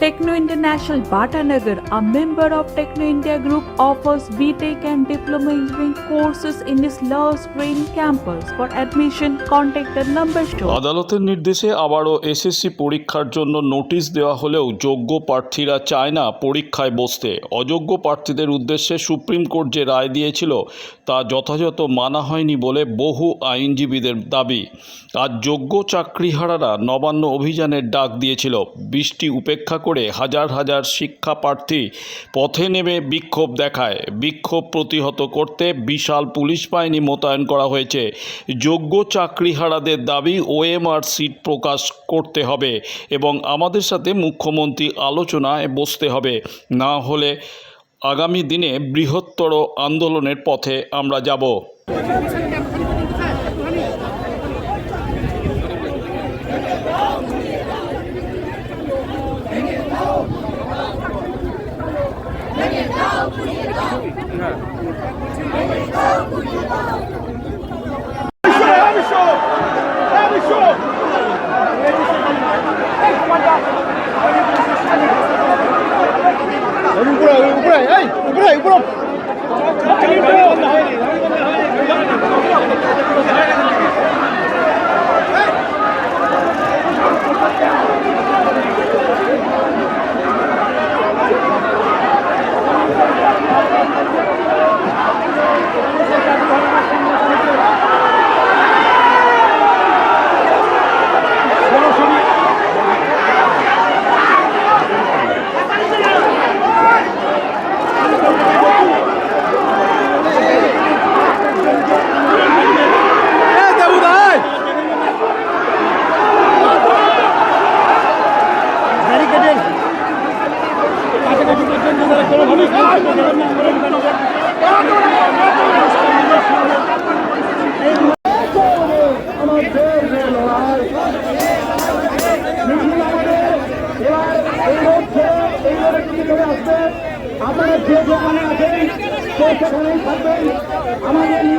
Techno International Bhatanagar, a member of Techno India Group, offers BTEC and Diploma Engineering courses in its Love Green campus. For admission, contact the number shown. আদালতের নির্দেশে আবারও SSC পরীক্ষার জন্য notice দেওয়া হলেও যোগ্য প্রার্থীরা চায় না পরীক্ষায় বসতে অযোগ্য প্রার্থীদের উদ্দেশ্যে সুপ্রিম কোর্ট যে রায় দিয়েছিল তা যথাযথ মানা হয়নি বলে বহু আইনজীবীদের দাবি আজ যোগ্য চাকরিহারারা নবান্ন অভিযানের ডাক দিয়েছিল বৃষ্টি উপেক্ষা করে হাজার হাজার শিক্ষা প্রার্থী পথে নেমে বিক্ষোভ দেখায়। বিক্ষোভ প্রতিহত করতে বিশাল পুলিশ বাহিনী মোতায়েন করা হয়েছে। যোগ্য চাকরিহারাদের দাবি ওএমআর সিট প্রকাশ করতে হবে এবং আমাদের সাথে মুখ্যমন্ত্রী আলোচনায় বসতে হবে। না হলে আগামী দিনে বৃহত্তর আন্দোলনের পথে আমরা যাব। আপনারা যে আমাদের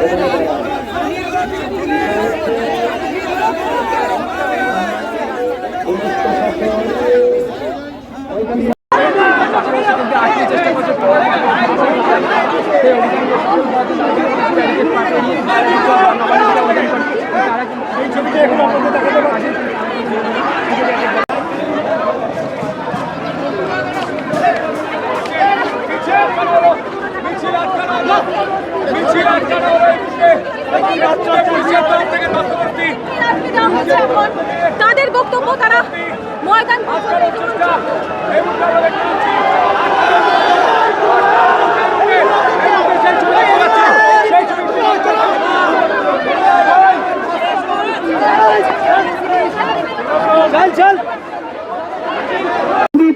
এখানে দাঁড়ান। পুলিশ প্রশাসন ওইখানে এই ছবিটা এখন আপনাদের দেখাতে পারছি এখন। তাদের বক্তব্য তারা ময়দান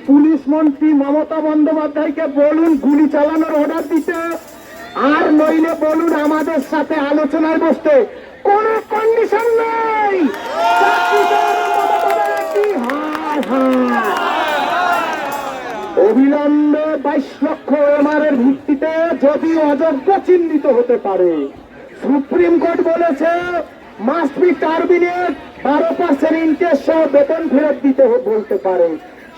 পুলিশ মন্ত্রী মমতা বন্দ্যোপাধ্যায়কে বলুন গুলি চালানোর অর্ডার দিতে। আর নইলে বলুন আমাদের সাথে আলোচনায় বসতে। কোন কন্ডিশন নেই চাকরিদার মমতা ব্যানার্জি, হায় হায়। অবিলম্বে বাইশ লক্ষ এমআর এর ভিত্তিতে যদি অযোগ্য চিহ্নিত হতে পারে। সুপ্রিম কোর্ট বলেছে মাস্ট বি টার্মিনেট বারো পার্সেন্ট ইন্টারেস্ট সহ বেতন ফেরত দিতে বলতে পারে।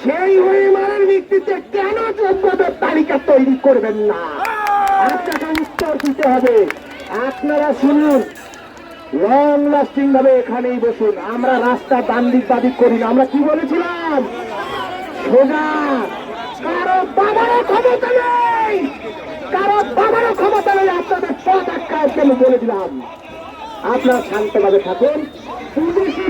সেই ওএমআর ভিত্তিতে কেন যোগ্যদের তালিকা তৈরি করবেন না? আপনাকে উত্তর দিতে হবে। আপনারা শুনুন। লং লাস্টিং ভাবে এখানেই বসুন। আমরা রাস্তা দান দিক বাদিক করি আমরা কি বলেছিলাম? সোজা। কারও বাবারও ক্ষমতা নেই। কারও বাবারও ক্ষমতা নেই, আপনাদের পথ আটকায় আমি বলে দিলাম। আপনারা শান্তভাবে থাকুন। পুলিশি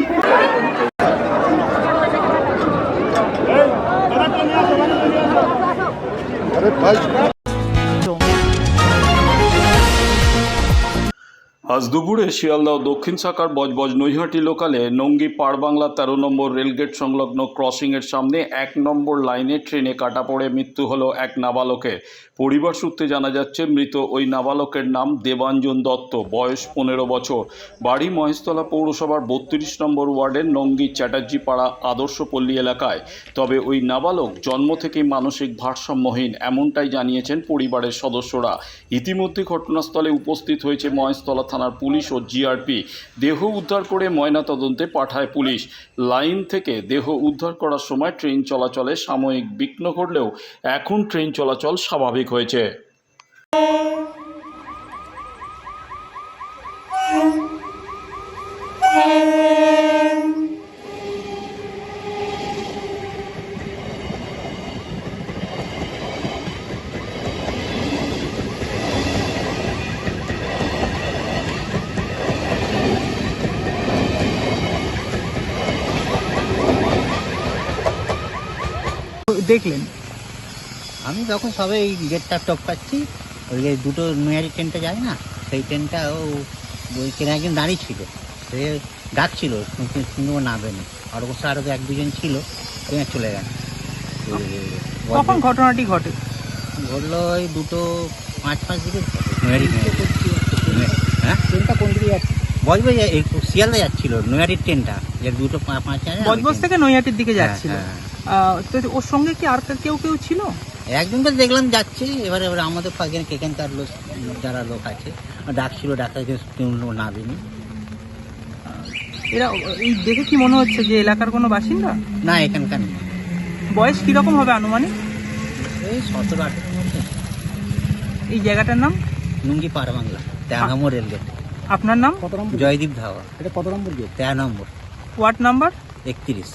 আজ দুপুরে শিয়ালদহ দক্ষিণ শাখার বজবজ নৈহাটি লোকালে নঙ্গি পাড়বাংলা তেরো নম্বর রেলগেট সংলগ্ন ক্রসিংয়ের সামনে এক নম্বর লাইনে ট্রেনে কাটা পড়ে মৃত্যু হলো এক নাবালকের পরিবার সূত্রে জানা যাচ্ছে, মৃত ওই নাবালকের নাম দেবাঞ্জন দত্ত, বয়স পনেরো বছর। বাড়ি মহেশতলা পৌরসভার বত্রিশ নম্বর ওয়ার্ডের নঙ্গি চ্যাটার্জি পাড়া আদর্শপল্লী এলাকায়। তবে ওই নাবালক জন্ম থেকেই মানসিক ভারসাম্যহীন, এমনটাই জানিয়েছেন পরিবারের সদস্যরা। ইতিমধ্যে ঘটনাস্থলে উপস্থিত হয়েছে মহেশতলা থানার পুলিশ ও জিআরপি দেহ উদ্ধার করে ময়নাতদন্তে পাঠায় পুলিশ। লাইন থেকে দেহ উদ্ধার করার সময় ট্রেন চলাচলে সাময়িক বিঘ্ন ঘটলেও এখন ট্রেন চলাচল স্বাভাবিক হয়েছে। দেখলেন? আমি তখন সবে এই গেটটা টপকাচ্ছি ওই যে দুটো মেয়ারি ট্রেনটা যায় না সেই ট্রেনটা ও ওইখানে একজন দাঁড়িয়ে ছিল। সে ডাকছিল কিন্তু ও নামেনি আর সাথে আরও এক দুজন ছিল ট্রেনে চলে গেছে কখন ঘটনাটি ঘটে? ঘটলো ওই দুটো পাঁচ পাঁচ দিকে। মেয়ারি হ্যাঁ? ট্রেনটা কোন দিকে যাচ্ছে? এই শিয়ালদা যাচ্ছিল নয়ারির ট্রেনটা। যে দুটো পাঁচ আছে বজবজ থেকে নৈহাটির দিকে যাচ্ছিল। হ্যাঁ, আহ, তো ওর সঙ্গে কি আর কেউ কেউ ছিল? একজনকে দেখলাম যাচ্ছে এবারে এবারে আমাদের পাখি এখানকার লোক যারা লোক আছে। ডাকছিল ডাক্তার নামেনি। এরা এই দেখে কি মনে হচ্ছে যে এলাকার কোনো বাসিন্দা? না এখানকার না। বয়স কীরকম হবে আনুমানিক? এই সতেরো আঠেরো এই জায়গাটার নাম? লুঙ্গি পাড় বাংলা তেরো রেলগেট। আপনার নাম? কত জয়দীপ ধাওয়া। এটা কত নম্বর তেরো নম্বর। Ward number? একত্রিশ।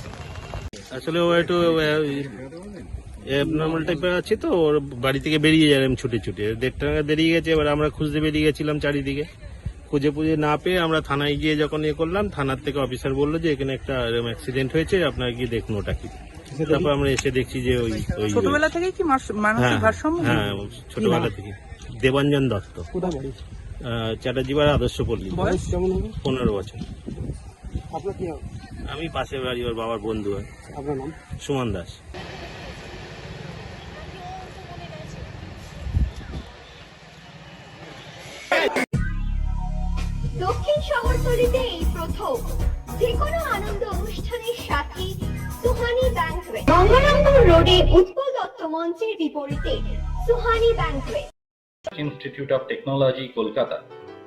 আসলে ও একটু অ্যাবনর্মাল টাইপের আছে তো ওর বাড়ি থেকে বেরিয়ে যায় এরম ছুটে ছুটে। দেড়টা নাগাদ বেরিয়ে গেছে এবার আমরা খুঁজতে বেরিয়ে গেছিলাম চারিদিকে। খুঁজে পুজে না পেয়ে আমরা থানায় গিয়ে যখন ইয়ে করলাম থানার থেকে অফিসার বলল যে এখানে একটা এরকম অ্যাক্সিডেন্ট হয়েছে আপনার গিয়ে দেখুন ওটা কি। তারপর আমরা এসে দেখছি যে ওই ওই ছোটবেলা থেকেই কি মানসিক হ্যাঁ ভারসাম্য? হ্যাঁ ছোটবেলা থেকে দেবাঞ্জন দত্ত। চ্যাটার্জিপাড়া আদর্শ পল্লী। বয়স কেমন পনেরো বছর। আপনার কি হবে আমি পাশের বাড়ি ওর বাবার বন্ধু। হয় আপনার নাম? সুমন দাস। দক্ষিণ শহরতলিতে এই প্রথম যে কোনো আনন্দ অনুষ্ঠানের সাথে সুহানি ব্যাংকুয়েট গঙ্গানন্দন রোডে উৎপল দত্ত মঞ্চের বিপরীতে Suhani banquet institute of technology Kolkata,